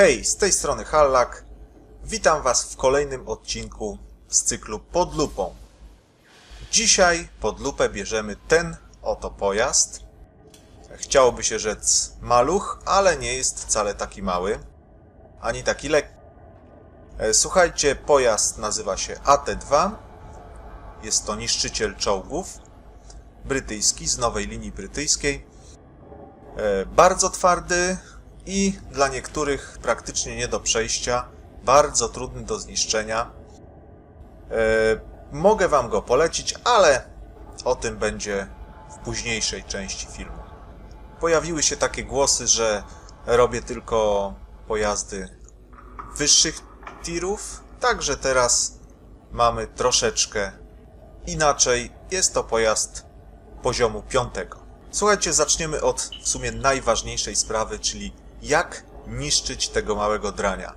Hej, z tej strony Hallak. Witam Was w kolejnym odcinku z cyklu Pod lupą. Dzisiaj pod lupę bierzemy ten oto pojazd. Chciałoby się rzec maluch, ale nie jest wcale taki mały, ani taki lekki. E, Słuchajcie, pojazd nazywa się AT-2. Jest to niszczyciel czołgów brytyjski z nowej linii brytyjskiej. E, Bardzo twardy i dla niektórych praktycznie nie do przejścia, bardzo trudny do zniszczenia. E, Mogę Wam go polecić, ale o tym będzie w późniejszej części filmu. Pojawiły się takie głosy, że robię tylko pojazdy wyższych tirów, także teraz mamy troszeczkę inaczej. Jest to pojazd poziomu piątego. Słuchajcie, zaczniemy od w sumie najważniejszej sprawy, czyli jak niszczyć tego małego drania.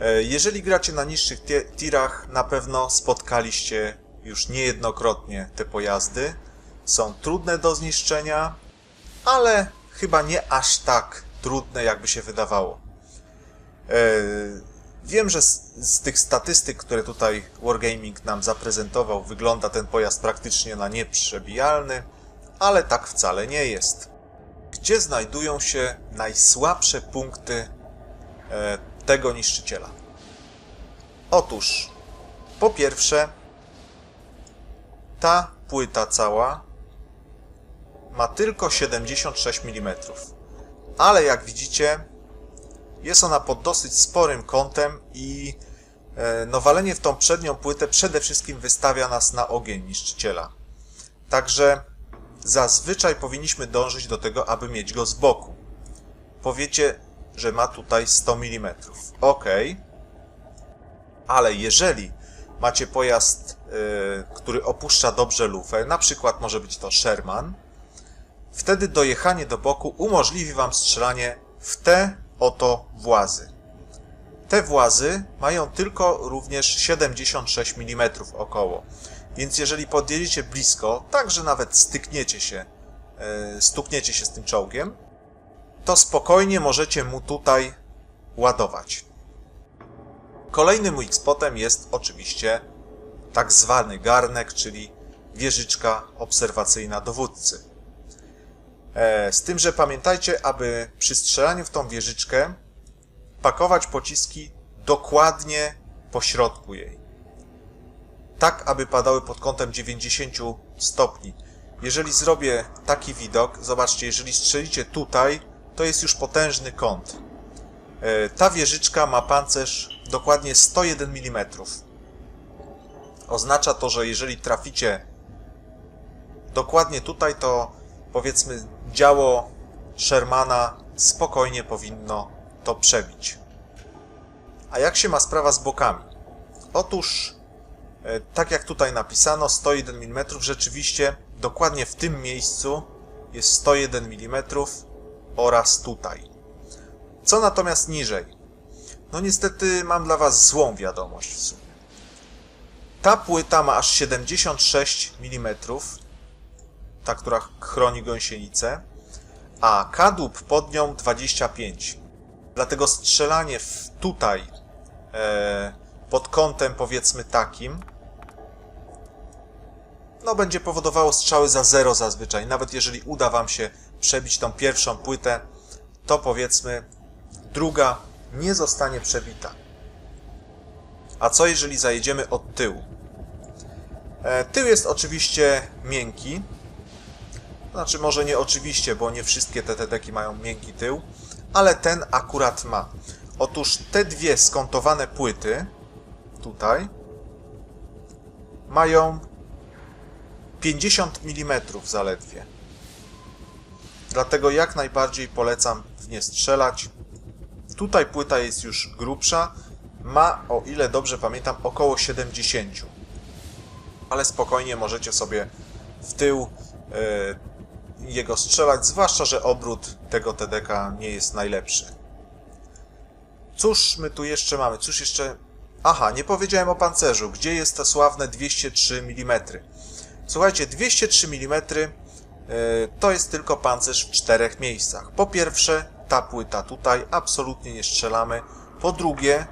E, Jeżeli gracie na niższych tirach, na pewno spotkaliście już niejednokrotnie te pojazdy. Są trudne do zniszczenia, ale chyba nie aż tak trudne, jakby się wydawało. E, Wiem, że z, z tych statystyk, które tutaj Wargaming nam zaprezentował, wygląda ten pojazd praktycznie na nieprzebijalny, ale tak wcale nie jest. Gdzie znajdują się najsłabsze punkty e, tego niszczyciela? Otóż, po pierwsze, ta płyta cała ma tylko 76 mm, ale jak widzicie, jest ona pod dosyć sporym kątem i e, no, walenie w tą przednią płytę przede wszystkim wystawia nas na ogień niszczyciela. Także zazwyczaj powinniśmy dążyć do tego, aby mieć go z boku. Powiecie, że ma tutaj 100 mm. Ok, ale jeżeli macie pojazd, e, który opuszcza dobrze lufę, na przykład może być to Sherman, wtedy dojechanie do boku umożliwi Wam strzelanie w te oto włazy. Te włazy mają tylko również 76 mm około, więc jeżeli podjedziecie blisko, tak że nawet stykniecie się, e, stukniecie się z tym czołgiem, to spokojnie możecie mu tutaj ładować. Kolejnym weak spotem jest oczywiście tak zwany garnek, czyli wieżyczka obserwacyjna dowódcy. E, Z tym, że pamiętajcie, aby przy strzelaniu w tą wieżyczkę pakować pociski dokładnie po środku jej. Tak, aby padały pod kątem 90 stopni. Jeżeli zrobię taki widok, zobaczcie, jeżeli strzelicie tutaj, to jest już potężny kąt. E, Ta wieżyczka ma pancerz dokładnie 101 mm. Oznacza to, że jeżeli traficie dokładnie tutaj, to powiedzmy działo Shermana spokojnie powinno to przebić. A jak się ma sprawa z bokami? Otóż, tak jak tutaj napisano, 101 mm, rzeczywiście dokładnie w tym miejscu jest 101 mm oraz tutaj. Co natomiast niżej? No niestety mam dla Was złą wiadomość w sumie. Ta płyta ma aż 76 mm, ta, która chroni gąsienicę, a kadłub pod nią 25. Dlatego strzelanie w tutaj e, pod kątem powiedzmy takim no będzie powodowało strzały za zero zazwyczaj. Nawet jeżeli uda Wam się przebić tą pierwszą płytę, to powiedzmy druga nie zostanie przebita. A co jeżeli zajedziemy od tyłu? E, tył jest oczywiście miękki, znaczy, może nie oczywiście, bo nie wszystkie te TTK mają miękki tył, ale ten akurat ma. Otóż te dwie skontowane płyty, tutaj, mają 50 mm zaledwie. Dlatego jak najbardziej polecam w nie strzelać. Tutaj płyta jest już grubsza, ma, o ile dobrze pamiętam, około 70. Ale spokojnie możecie sobie w tył e, jego strzelać, zwłaszcza, że obrót tego TDK nie jest najlepszy. Cóż my tu jeszcze mamy? Cóż jeszcze... Aha, nie powiedziałem o pancerzu. Gdzie jest to sławne 203 mm? Słuchajcie, 203 mm e, to jest tylko pancerz w czterech miejscach. Po pierwsze, ta płyta tutaj, absolutnie nie strzelamy. Po drugie,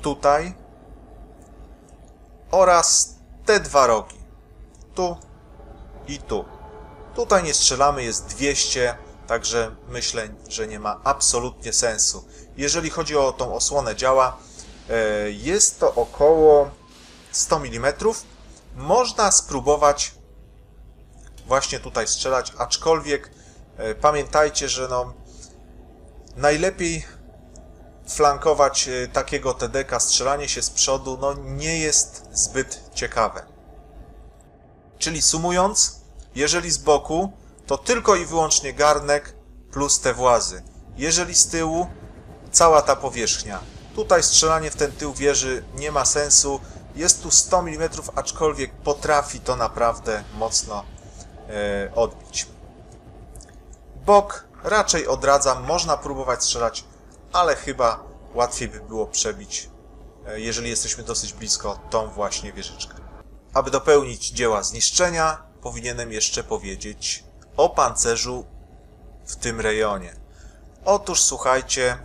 tutaj oraz te dwa rogi. Tu i tu. Tutaj nie strzelamy, jest 200, także myślę, że nie ma absolutnie sensu. Jeżeli chodzi o tą osłonę działa, jest to około 100 mm. Można spróbować właśnie tutaj strzelać, aczkolwiek e, pamiętajcie, że no najlepiej flankować e, takiego TDK, strzelanie się z przodu, no nie jest zbyt ciekawe. Czyli sumując, jeżeli z boku, to tylko i wyłącznie garnek plus te włazy. Jeżeli z tyłu, cała ta powierzchnia. Tutaj strzelanie w ten tył wieży nie ma sensu. Jest tu 100 mm, aczkolwiek potrafi to naprawdę mocno e, odbić. Bok raczej odradzam, można próbować strzelać, ale chyba łatwiej by było przebić, e, jeżeli jesteśmy dosyć blisko, tą właśnie wieżyczkę. Aby dopełnić dzieła zniszczenia, powinienem jeszcze powiedzieć o pancerzu w tym rejonie. Otóż słuchajcie,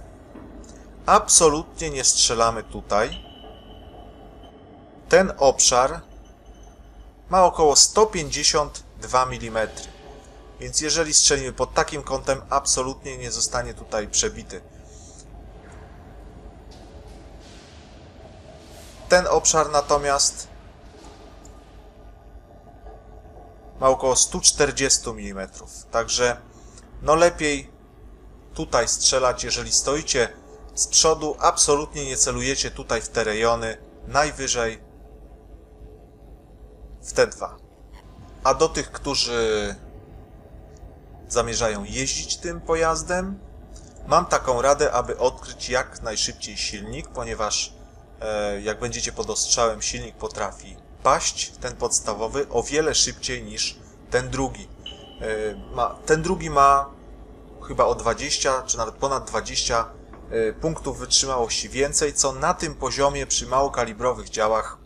absolutnie nie strzelamy tutaj. Ten obszar ma około 152 mm. Więc jeżeli strzelimy pod takim kątem, absolutnie nie zostanie tutaj przebity. Ten obszar natomiast ma około 140 mm. Także no lepiej tutaj strzelać, jeżeli stoicie z przodu, absolutnie nie celujecie tutaj w te rejony, najwyżej w te dwa. A do tych, którzy zamierzają jeździć tym pojazdem, mam taką radę, aby odkryć jak najszybciej silnik, ponieważ e, jak będziecie pod ostrzałem, silnik potrafi paść, ten podstawowy, o wiele szybciej niż ten drugi. E, ma, ten drugi ma chyba o 20, czy nawet ponad 20 e, punktów wytrzymałości więcej, co na tym poziomie przy małokalibrowych działach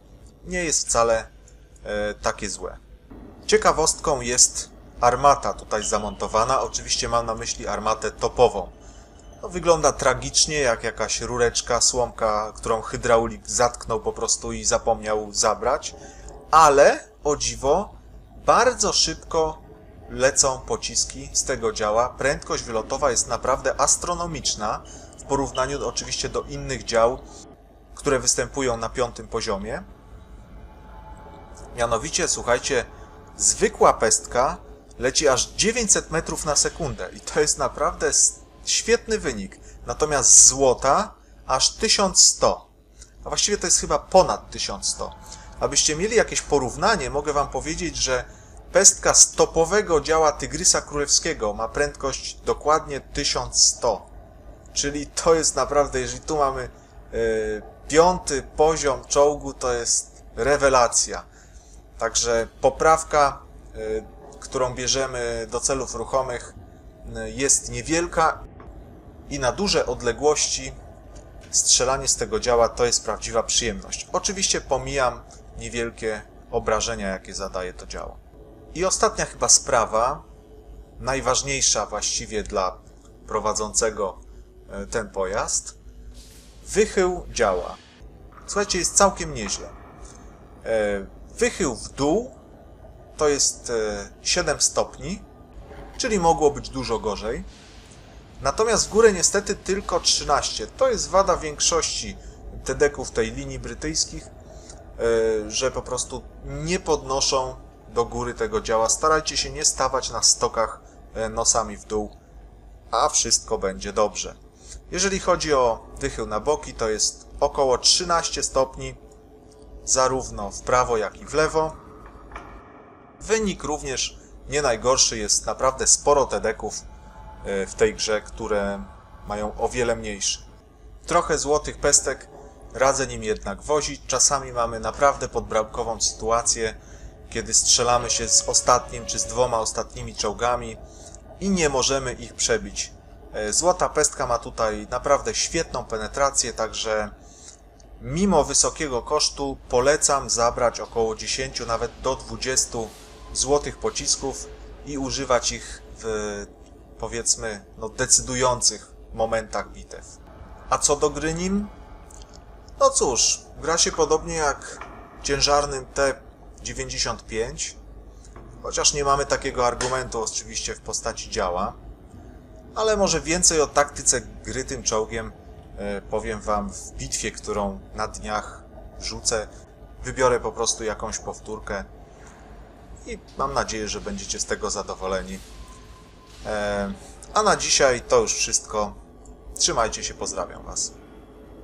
nie jest wcale e, takie złe. Ciekawostką jest armata tutaj zamontowana. Oczywiście mam na myśli armatę topową. No, wygląda tragicznie, jak jakaś rureczka, słomka, którą hydraulik zatknął po prostu i zapomniał zabrać, ale o dziwo, bardzo szybko lecą pociski z tego działa. Prędkość wylotowa jest naprawdę astronomiczna porównaniu oczywiście do innych dział, które występują na piątym poziomie. Mianowicie, słuchajcie, zwykła pestka leci aż 900 metrów na sekundę i to jest naprawdę świetny wynik. Natomiast złota aż 1100. A właściwie to jest chyba ponad 1100. Abyście mieli jakieś porównanie, mogę wam powiedzieć, że pestka z topowego działa Tygrysa Królewskiego ma prędkość dokładnie 1100. Czyli to jest naprawdę, jeżeli tu mamy e, piąty poziom czołgu, to jest rewelacja. Także poprawka, y, którą bierzemy do celów ruchomych, y, jest niewielka i na duże odległości strzelanie z tego działa to jest prawdziwa przyjemność. Oczywiście pomijam niewielkie obrażenia, jakie zadaje to działo. I ostatnia chyba sprawa, najważniejsza właściwie dla prowadzącego ten pojazd, wychył działa. Słuchajcie, jest całkiem nieźle. E, Wychył w dół to jest e, 7 stopni, czyli mogło być dużo gorzej. Natomiast w górę niestety tylko 13. To jest wada większości TD-ków tej linii brytyjskich, e, że po prostu nie podnoszą do góry tego działa. Starajcie się nie stawać na stokach e, nosami w dół, a wszystko będzie dobrze. Jeżeli chodzi o wychył na boki, to jest około 13 stopni, zarówno w prawo, jak i w lewo. Wynik również nie najgorszy, jest naprawdę sporo TD-ków e, w tej grze, które mają o wiele mniejszy. Trochę złotych pestek radzę nim jednak wozić. Czasami mamy naprawdę podbramkową sytuację, kiedy strzelamy się z ostatnim czy z dwoma ostatnimi czołgami i nie możemy ich przebić. E, Złota pestka ma tutaj naprawdę świetną penetrację, także Mimo wysokiego kosztu polecam zabrać około 10, nawet do 20 złotych pocisków i używać ich w powiedzmy, no, decydujących momentach bitew. A co do gry nim? No cóż, gra się podobnie jak ciężarnym T95, chociaż nie mamy takiego argumentu oczywiście w postaci działa, ale może więcej o taktyce gry tym czołgiem e, powiem Wam w bitwie, którą na dniach wrzucę. Wybiorę po prostu jakąś powtórkę i mam nadzieję, że będziecie z tego zadowoleni. E, a na dzisiaj to już wszystko. Trzymajcie się, pozdrawiam Was.